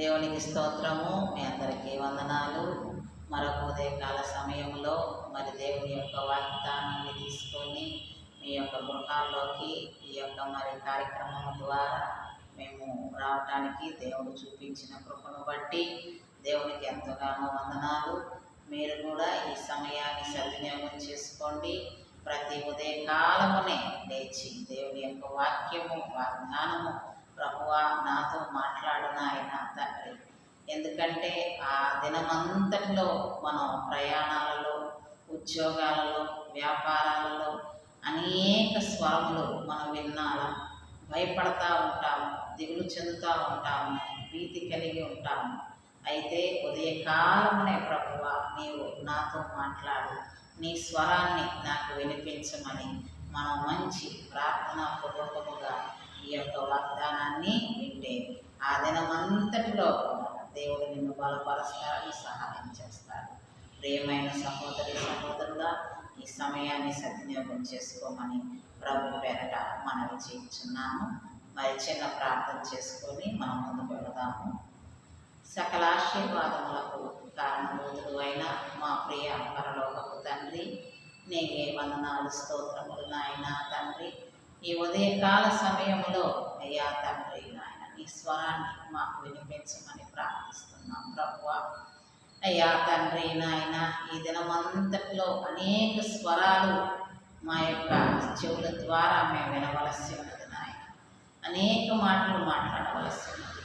దేవునికి స్తోత్రము. మీ అందరికీ వందనాలు. మరొక ఉదయకాల సమయంలో మరి దేవుని యొక్క వాగ్దానాన్ని తీసుకొని మీ యొక్క గృహాల్లోకి ఈ యొక్క మరి కార్యక్రమం ద్వారా మేము రావటానికి దేవుడు చూపించిన కృపను బట్టి దేవునికి ఎంతగానో వందనాలు. మీరు కూడా ఈ సమయాన్ని సద్వినియోగం చేసుకోండి. ప్రతి ఉదయకాలమునే లేచి దేవుని యొక్క వాక్యము వాగ్దానము ప్రభువా నాతో మాట్లాడిన ఆయన తండ్రి. ఎందుకంటే ఆ దినమంతటిలో మనం ప్రయాణాలలో ఉద్యోగాలలో వ్యాపారాలలో అనేక స్వరములు మనం వినాలా భయపడతా ఉంటాము దిగులు చెందుతూ ఉంటాము భీతి కలిగి ఉంటాము. అయితే ఉదయకాలమునే ప్రభువ నీవు నాతో మాట్లాడు. నీ స్వరాన్ని నాకు వినిపించమని మనం మంచి ప్రార్థనా పూర్వకముగా ఈ యొక్క వాగ్దానాన్ని వింటే ఆ దినమంతటిలో కూడా దేవుడు నిన్ను బలపరుస్తాడు సహాయం చేస్తాడు. ప్రియమైన సహోదరి సహోదరుడా ఈ సమయాన్ని సద్వినియోగం చేసుకోమని ప్రభు పేరట మనవి చేయించున్నాము. మరి చిన్న ప్రార్థన చేసుకొని మనం ముందుకు వెళదాము. సకల ఆశీర్వాదములకు కారణభూతుడు అయిన మా ప్రియ పరలోకపు తండ్రి నీకే వందనాలు స్తోత్రములు నాయన తండ్రి. ఈ ఉదయకాల సమయంలో అయ్యా తండ్రి నాయన నీ స్వరాన్ని మాకు వినిపించమని ప్రార్థిస్తున్నాం ప్రభు అయ్యా తండ్రి నాయన ఈ దినమంతట్లో అనేక స్వరాలు మా యొక్క చెవుల ద్వారా మేము వినవలసి ఉన్నది నాయన. అనేక మాటలు మాట్లాడవలసి ఉన్నది.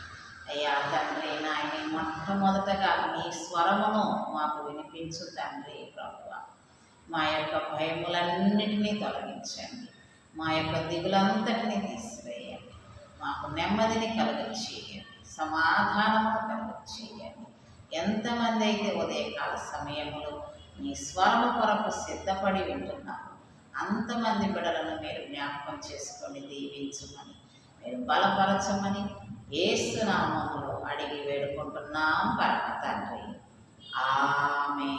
అయ్యా తండ్రి నాయన మొట్టమొదటగా నీ స్వరమును మాకు వినిపించు తండ్రి ప్రభువ. మా యొక్క భయములన్నిటినీ తొలగించండి. మా యొక్క దిగులంతటినీ తీసివేయండి. మాకు నెమ్మదిని కలుగచేయండి సమాధానమును కలుగచేయండి ఎంతమంది అయితే ఉదయకాల సమయంలో మీ స్వరము కొరకు సిద్ధపడి వింటున్నారు అంతమంది బిడలను మీరు జ్ఞాపకం చేసుకొని దీవించమని మీరు బలపరచమని ఏసునామంలో అడిగి వేడుకుంటున్నాం పరమ తండ్రి. ఆమె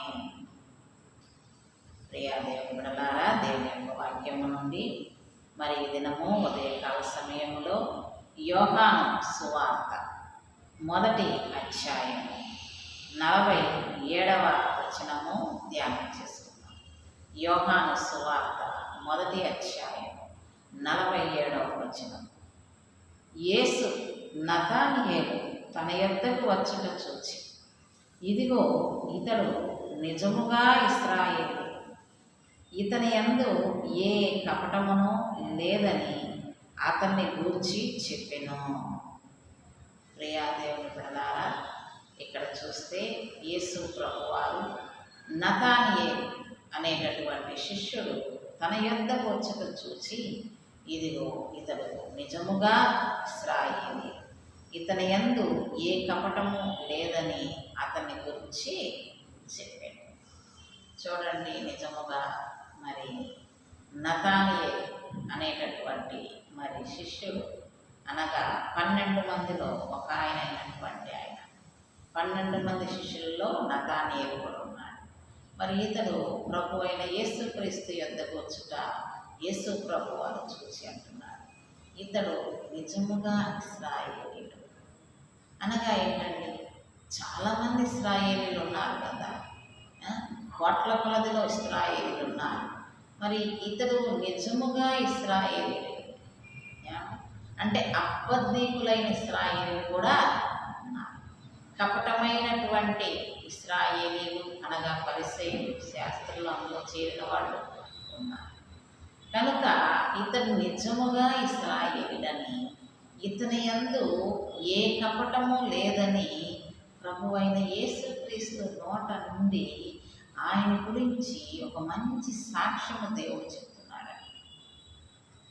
ప్రియా దేవుడలారా బిడలారా దేవుని యొక్క వాక్యము నుండి మరి ఈ దినము ఉదయకాల సమయంలో యోహాను సువార్త మొదటి అధ్యాయము నలభై ఏడవ వచనము ధ్యానం చేసుకున్నాం యోహాను సువార్త మొదటి అధ్యాయం నలభై ఏడవ వచనం. యేసు నతానియేలు తన యొద్దకు వచ్చుట చూచి ఇదిగో ఇతడు నిజముగా ఇస్రాయేలు ఇతని యందు ఏ కపటమును లేదని అతన్ని గూర్చి చెప్పెను. ప్రియాదేవుని పిల్లలారా ఇక్కడ చూస్తే యేసు ప్రభువారు నతానియే అనేటటువంటి శిష్యుడు తన యొద్దకు వచ్చుట చూచి ఇదిగో ఇతడు నిజముగా శ్రాయింది ఇతని యందు ఏ కపటము లేదని అతన్ని గురించి చెప్పాడు చూడండి నిజముగా మరి నతానియే అనేటటువంటి మరి శిష్యుడు. అనగా పన్నెండు మందిలో ఒక ఆయన అయినటువంటి ఆయన. పన్నెండు మంది శిష్యుల్లో నతానియే కూడా ఉన్నాడు. మరి ఇతడు ప్రభు అయిన యేసుక్రీస్తు యొద్దకు వచ్చుట యేసు ప్రభు వారు చూసి అంటున్నారు. ఇతడు నిజముగా ఇస్రాయేలీడు. అనగా ఏంటండి? చాలామంది ఇస్రాయేలీలు ఉన్నారు కదా. కోట్ల కొలదిలో ఇస్రాయేలీలు ఉన్నారు. మరి ఇతడు నిజముగా ఇస్రాయేలీ. అంటే అబద్ధీకులైన ఇస్రాయేలు కూడా కపటమైనటువంటి ఇస్రాయేలీలు అనగా పరిసయులు శాస్త్రులు అందులో చేరిన వాళ్ళు ఉన్నారు. కనుక ఇతడు నిజముగా ఇస్రాయేలుడని ఇతని యందు ఏ కపటము లేదని ప్రభు అయిన యేసుక్రీస్తు నోట నుండి ఆయన గురించి ఒక మంచి సాక్ష్యము దేవుడు చెప్తున్నాడు.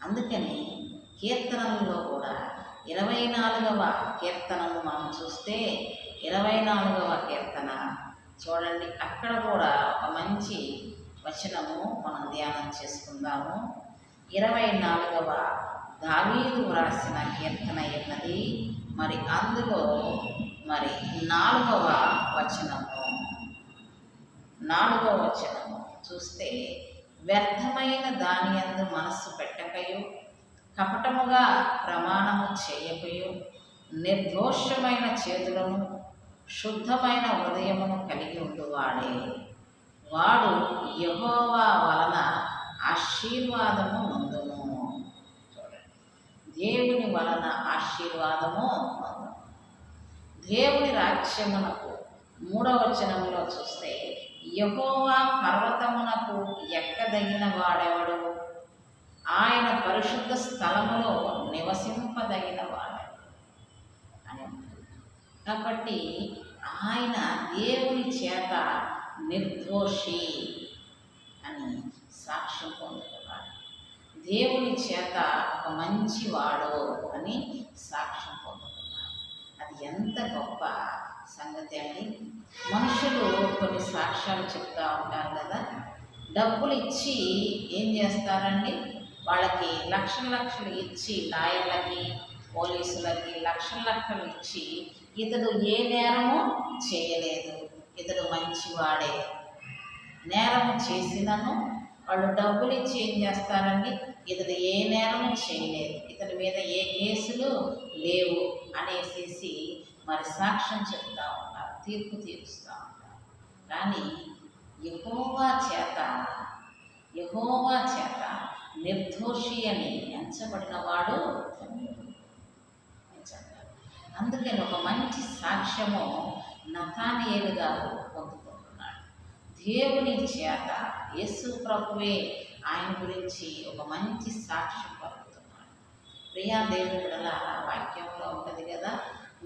అందుకని కీర్తనల్లో కూడా ఇరవై నాలుగవ కీర్తనము మనం చూస్తే ఇరవై నాలుగవ కీర్తన చూడండి అక్కడ కూడా ఒక మంచి వచనము మనం ధ్యానం చేసుకుందాము. ఇరవై నాలుగవ దావీదు వ్రాసిన కీర్తన ఉన్నది మరి అందులో మరి నాలుగవ వచనము నాలుగవ వచనము చూస్తే వ్యర్థమైన దాని యందు మనస్సు పెట్టకయు కపటముగా ప్రమాణము చేయకయు నిర్దోషమైన చేతులను శుద్ధమైన హృదయమును కలిగి ఉండువాడే. వాడు యహోవా వలన ఆశీర్వాదము నందును దేవుని వలన ఆశీర్వాదము నందును దేవుని రాజ్యమునకు మూడవ వచనంలో చూస్తే యహోవా పర్వతమునకు ఎక్కదగిన వాడెవడు? ఆయన పరిశుద్ధ స్థలములో నివసింపదగిన వాడెవడు? అని కాబట్టి ఆయన దేవుని చేత నిర్దోషి అని సాక్ష్యం పొందుతున్నాడు. దేవుని చేత ఒక మంచివాడు అని సాక్ష్యం పొందుతున్నాడు. అది ఎంత గొప్ప సంగతి అండి? మనుషులు కొన్ని సాక్ష్యాలు చెప్తూ ఉంటారు కదా. డబ్బులు ఇచ్చి ఏం చేస్తారండి? వాళ్ళకి లక్షల లక్షలు ఇచ్చి లాయర్లకి పోలీసులకి లక్షల లక్షలు ఇచ్చి ఇతడు ఏ నేరము చేయలేదు. ఇతడు మంచివాడే. నేరము చేసినను వాళ్ళు డబ్బులు ఇచ్చి ఏం చేస్తారండి? ఇతడు ఏ నేరము చేయలేదు. ఇతని మీద ఏ కేసులు లేవు అనేసేసి మరి సాక్ష్యం చెప్తా తీర్పు తీరుస్తూ ఉంటారు కానీ యహోవా చేత యహోవా చేత నిర్దోషి అని ఎంచబడిన వాడు అందుకని ఒక మంచి సాక్ష్యము నతానియేలు గారు పొందుకుంటున్నాడు. దేవుని చేత యేసు ప్రభువే ఆయన గురించి ఒక మంచి సాక్ష్యం పొందుతున్నాడు. ప్రియా దేవుడు వాక్యంలో ఉంటుంది కదా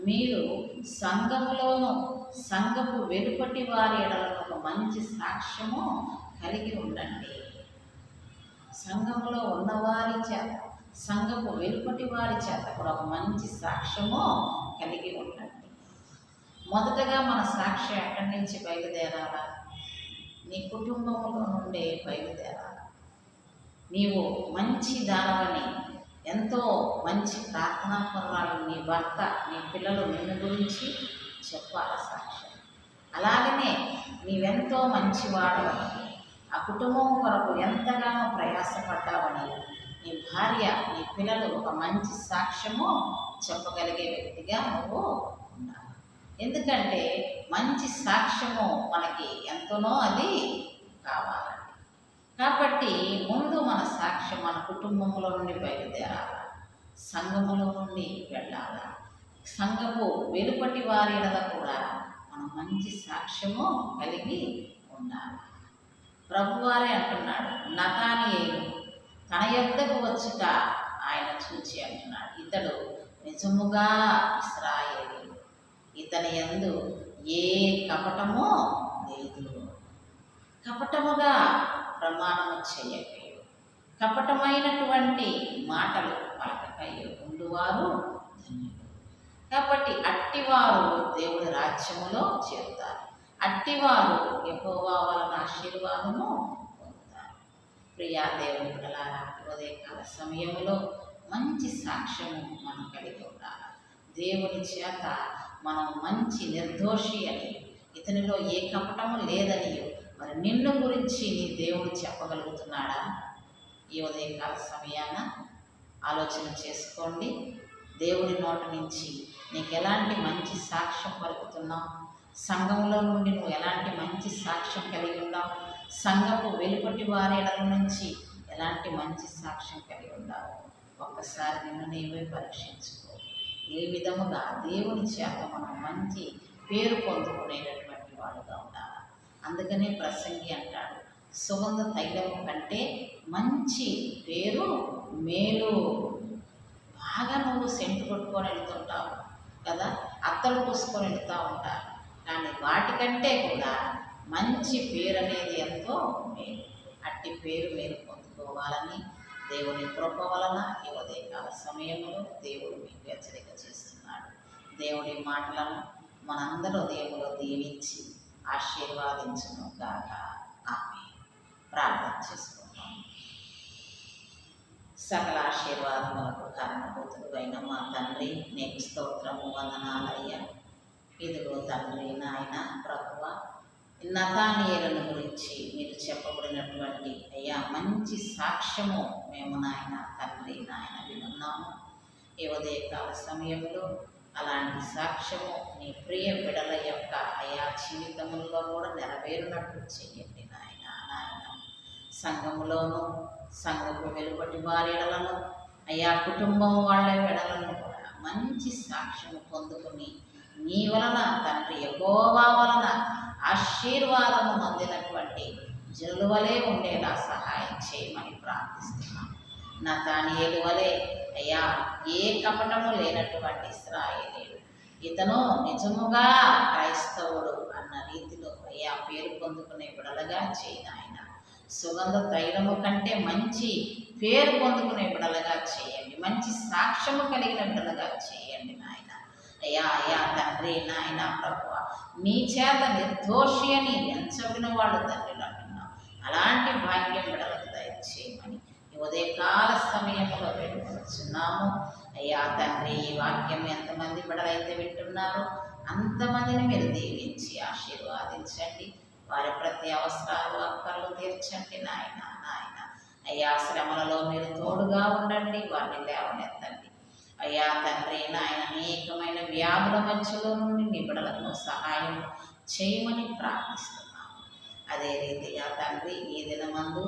మీరు సంఘములోను సంఘపు వెలుపటి వారి ఎడలను ఒక మంచి సాక్ష్యము కలిగి ఉండండి. సంఘములో ఉన్నవారి చేత సంఘపు వెలుపటి వారి చేత కూడా ఒక మంచి సాక్ష్యము కలిగి ఉండండి. మొదటగా మన సాక్ష్యం ఎక్కడి నుంచి బయలుదేరాలా? నీ కుటుంబంలో నుండే బయలుదేరాలి? నీవు మంచి దానవని ఎంతో మంచి ప్రార్థనా పర్వాలు నీ భర్త నీ పిల్లలు నిన్ను గురించి చెప్పాలి సాక్ష్యం అలాగనే నీవెంతో మంచివాడవని ఆ కుటుంబం కొరకు ఎంతగానో ప్రయాసపడ్డావని నీ భార్య నీ పిల్లలు ఒక మంచి సాక్ష్యము చెప్పగలిగే వ్యక్తిగా నువ్వు ఉండాలి ఎందుకంటే మంచి సాక్ష్యము మనకి ఎంతనో అది కావాలి. కాబట్టి ముందు మన సాక్ష్యం మన కుటుంబంలో నుండి బయలుదేరాల? సంఘములో నుండి వెళ్ళాలా? సంఘపు వెలుపటి వారి కూడా మనం మంచి సాక్ష్యము కలిగి ఉండాలి? ప్రభువారే అంటున్నాడు నతానియేలు తన యొద్దకు వచ్చుట ఆయన చూచి అంటున్నాడు. ఇతడు నిజముగా ఇస్రాయేలు ఇతని ఎందు ఏ కపటమో లేదు. కపటముగా ప్రమాణము చేయకయు. కపటమైనటువంటి మాటలు పలకకయు. ఉండువారు ధన్యులు. కాబట్టి అట్టివారు దేవుడి రాజ్యములో చేరుతారు. అట్టివారు యెహోవా వలన ఆశీర్వాదము పొందుతారు. ప్రియా దేవుని బిడ్డలారా ఉదయకాల సమయంలో మంచి సాక్ష్యము మనం కలిగి ఉండాలి. దేవుని చేత మనం మంచి నిర్దోషి అని ఇతనిలో ఏ కపటము లేదని మరి నిన్ను గురించి నీ దేవుడు చెప్పగలుగుతున్నాడా? ఈ ఉదయకాల సమయాన ఆలోచన చేసుకోండి. దేవుడి నోట నుంచి నీకు ఎలాంటి మంచి సాక్ష్యం పలుకుతున్నావు? సంఘంలో నుండి నువ్వు ఎలాంటి మంచి సాక్ష్యం కలిగి ఉన్నావు? సంఘపు వెలుపటి వారేడల నుంచి ఎలాంటి మంచి సాక్ష్యం కలిగి ఉన్నావు? ఒక్కసారి నిన్ను నీవే పరీక్షించుకో. ఏ విధముగా దేవుని చేత మనం మంచి పేరు పొందుకునేటటువంటి వాడుగా అందుకనే ప్రసంగి అంటాడు. సుగంధ తైలము కంటే మంచి పేరు మేలు. బాగా నువ్వు సెంటు కొట్టుకొని వెళ్తుంటావు కదా అత్తలు పూసుకొని వెళ్తూ ఉంటారు. కానీ వాటికంటే కూడా మంచి పేరు అనేది ఎంతో మేలు. అట్టి పేరు మీరు పొందుకోవాలని దేవుని కృప వలన ఈ ఉదయకాల సమయంలో దేవుడు మీకు హెచ్చరిక చేస్తున్నాడు. దేవుడి మాటలను మనందరూ దేవుడు దీవించి ఆశీర్వాదించను గాక. ఆమె ప్రార్థన చేసుకుందాం. సకల ఆశీర్వాదములకు కారణభూతుడు అయిన మా తండ్రి నీకు స్తోత్రము వందనాలయ్యా. ఇదిగో తండ్రి నాయన ప్రభువ నతానీయులను గురించి మీరు చెప్పబడినటువంటి అయ్యా మంచి సాక్ష్యము మేము నాయన తండ్రి నాయన వినున్నాము. ఈ ఉదయకాల సమయంలో అలాంటి సాక్ష్యము నీ ప్రియ బిడల యొక్క అయా జీవితముల్లో కూడా నెరవేరినట్లు చేయండి నాయన నాయన. సంఘములోను సంఘపు వెలుపటి వారిడలను అయా కుటుంబం వాళ్ళ వెడలను కూడా మంచి సాక్ష్యము పొందుకుని నీ వలన తండ్రి ఎగోవా వలన ఆశీర్వాదము పొందినటువంటి జనుల వలె ఉండేలా సహాయం చేయమని ప్రార్థిస్తున్నాను నా తానియేలు వలె అయ్యా ఏ కపటము లేనటువంటి ఇస్రాయేలీలు ఇతను నిజముగా క్రైస్తవుడు అన్న రీతిలో అయ్యా పేరు పొందుకునే బిడలగా చేయనాయన. సుగంధ తైలము కంటే మంచి పేరు పొందుకునే బిడలగా చేయండి. మంచి సాక్ష్యము కలిగిన బిడలగా చేయండి నాయన. అయ్యా అయ్యా తండ్రి నాయన ప్రభు నీ చేత నిర్దోషి అని ఎంచబడిన వాళ్ళు తండ్రిలో అంటున్నాం అలాంటి భాగ్యం బిడలకు ఉదయకాల సమయంలో పెట్టుకొచ్చున్నాము. అయ్యా తండ్రి ఈ వాక్యం ఎంతమంది బిడలైతే వింటున్నారో అంతమందిని మీరు దీవించి ఆశీర్వాదించండి. వారి ప్రతి అవసరాలు అక్కర్లు తీర్చండి నాయన నాయన. అయ్యా శ్రమలలో మీరు తోడుగా ఉండండి వారిని లేవనెత్తండి. అయ్యా తండ్రి నాయన అనేకమైన వ్యాధుల మధ్యలో నుండి నిబడలను సహాయం చేయమని ప్రార్థిస్తున్నాము. అదే రీతిగా తండ్రి ఈ దినమందు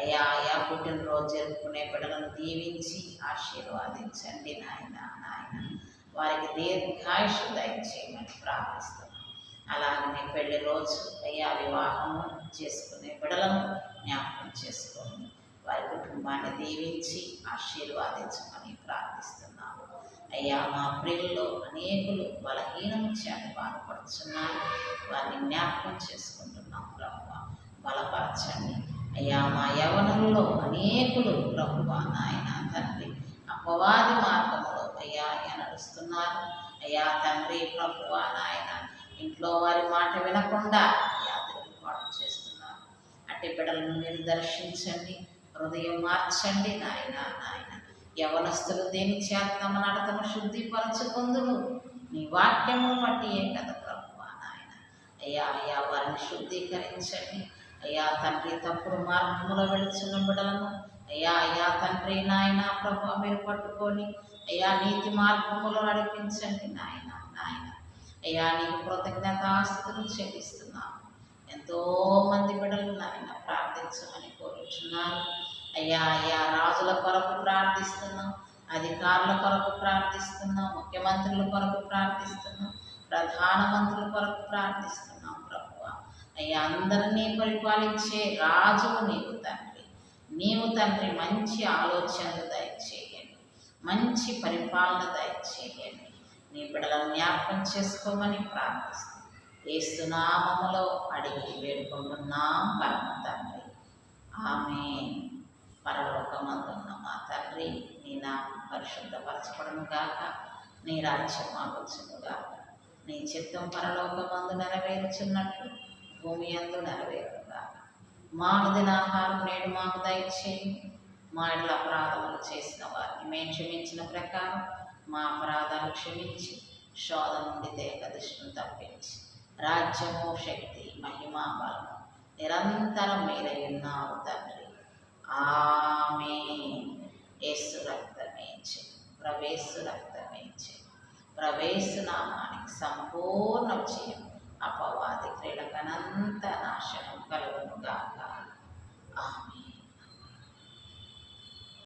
అయ్యా అయా పుట్టినరోజు జరుపుకునే బిడ్డలను దీవించి ఆశీర్వాదించండి నాయన నాయన. వారికి దీర్ఘాయుషు దయచేయమని ప్రార్థిస్తున్నాం. అలాగనే పెళ్ళి రోజు అయ్యా వివాహము చేసుకునే బిడలను జ్ఞాపకం చేసుకోండి. వారి కుటుంబాన్ని దీవించి ఆశీర్వాదించమని ప్రార్థిస్తున్నాము. అయ్యా మా ప్రియుల్లో అనేకులు బలహీనం చేత బాధపడుతున్నారు. వారిని జ్ఞాపకం చేసుకుంటున్నాం ప్రభు. బలపరచండి. అయ్యా మా యవనంలో అనేకులు ప్రభువా నాయన తండ్రి. అపవాది మార్గంలో అయ్యా అయ్యా నడుస్తున్నారు. అయ్యా తండ్రి ప్రభువా నాయన ఇంట్లో వారి మాట వినకుండా యాత్రలు పాటు చేస్తున్నారు. అట్టి బిడ్డలను మీరు దర్శించండి హృదయం మార్చండి నాయన నాయన. యవనస్తులు దేని చేత తమ నడతను శుద్ధిపరచుకుందును నీ వాక్యము బట్టి ఏ కదా ప్రభువా నాయన. అయ్యా అయ్యా వారిని శుద్ధీకరించండి. అయ్యా తండ్రి తప్పుడు మార్గంలో వెళుచున్న బిడలను అయ్యా అయ్యా తండ్రి నాయన ప్రభు మీరు పట్టుకొని అయ్యా నీతి మార్గములో నడిపించండి నాయన నాయన. అయ్యా నీకు కృతజ్ఞత ఆస్తులు చెల్లిస్తున్నాను ఎంతో మంది బిడలు నాయన ప్రార్థించమని కోరుచున్నారు. అయ్యా అయ్యా రాజుల కొరకు ప్రార్థిస్తున్నాం అధికారుల కొరకు ప్రార్థిస్తున్నాం ముఖ్యమంత్రుల కొరకు ప్రార్థిస్తున్నాం ప్రధానమంత్రుల కొరకు ప్రార్థిస్తున్నాం. అయ్యా అందరినీ పరిపాలించే రాజువు నీవు తండ్రి. నీవు తండ్రి మంచి ఆలోచనలు దయచేయండి. మంచి పరిపాలన దయచేయండి. నీ బిడ్డలను జ్ఞాపకం చేసుకోమని ప్రార్థిస్తాం ఏసునామములో అడిగి వేడుకుంటున్నాం పరమ తండ్రి. ఆమె పరలోకమందున్న మా తండ్రి నీ నామం పరిశుద్ధపరచబడును గాక నీ రాజ్యం ఆలోచను గాక. నీ చిత్తం పరలోకమందు నెరవేర్చున్నట్లు భూమి అందు నెరవేరుగా గాక మాకు దినాహారం నేడు మాకు దయచేయి. మా ఇళ్ళ అపరాధములు చేసిన వారిని మేము క్షమించిన ప్రకారం మా అపరాధాలు క్షమించి శోధ నుండి దేవదృష్టిని తప్పించి రాజ్యము శక్తి మహిమ బలము నిరంతరం మీరై ఉన్నారు తండ్రి. ఆమె యేసు రక్తమే ప్రవేశు రక్తమే ప్రవేశు నామానికి సంపూర్ణ విజయం. అపవాది క్రీడకనంత నాశనం కలుగునుగాక ఆమె